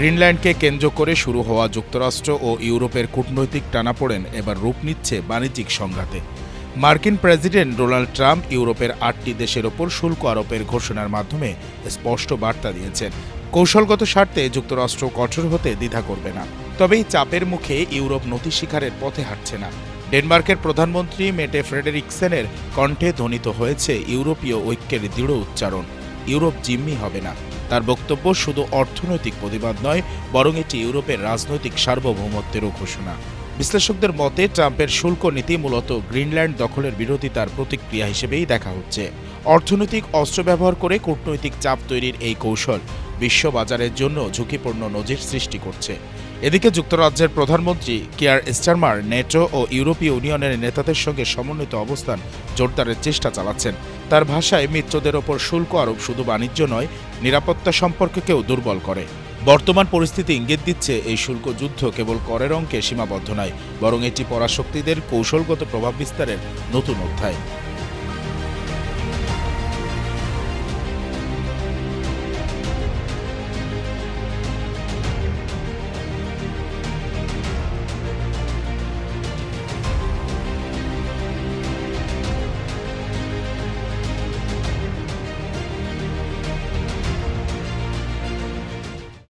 গ্রিনল্যান্ডকে কেন্দ্র করে শুরু হওয়া যুক্তরাষ্ট্র ও ইউরোপের কূটনৈতিক টানাপোড়েন এবার রূপ নিচ্ছে বাণিজ্যিক সংঘাতে। মার্কিন প্রেসিডেন্ট ডোনাল্ড ট্রাম্প ইউরোপের আটটি দেশের ওপর শুল্ক আরোপের ঘোষণার মাধ্যমে স্পষ্ট বার্তা দিয়েছেন। কৌশলগত স্বার্থে যুক্তরাষ্ট্র কঠোর হতে দ্বিধা করবে না। তবে এই চাপের মুখে ইউরোপ নথি শিকারের পথে হাঁটছে না। ডেনমার্কের প্রধানমন্ত্রী মেটে ফ্রেডেরিকসেনের কণ্ঠে ধ্বনিত হয়েছে ইউরোপীয় ঐক্যের দৃঢ় উচ্চারণ। ইউরোপ জিম্মি হবে না। তার বক্তব্য শুধু অর্থনৈতিক প্রতিবাদ নয়, বরং এটি ইউরোপের রাজনৈতিক সার্বভৌমত্বেরও ঘোষণা। বিশ্লেষকদের মতে, ট্রাম্পের শুল্ক নীতি মূলত গ্রিনল্যান্ড দখলের বিরোধিতার প্রতিক্রিয়া হিসেবেই দেখা হচ্ছে। অর্থনৈতিক অস্ত্র ব্যবহার করে কূটনৈতিক চাপ তৈরির এই কৌশল বিশ্ববাজারের জন্য ঝুঁকিপূর্ণ নজির সৃষ্টি করছে। এদিকে যুক্তরাজ্যের প্রধানমন্ত্রী কিয়ার স্টারমার, নেটো ও ইউরোপীয় ইউনিয়নের নেতাদের সঙ্গে সমন্বিত অবস্থান জোরদারের চেষ্টা চালাচ্ছেন। তার ভাষায় মিত্রদের ওপর শুল্ক আরোপ শুধু বাণিজ্য নয়, নিরাপত্তা সম্পর্ককেও দুর্বল করে। বর্তমান পরিস্থিতি ইঙ্গিত দিচ্ছে এই শুল্ক যুদ্ধ কেবল করের অঙ্কে সীমাবদ্ধ নয়, বরং এটি পরাশক্তিদের কৌশলগত প্রভাব বিস্তারের নতুন অধ্যায়।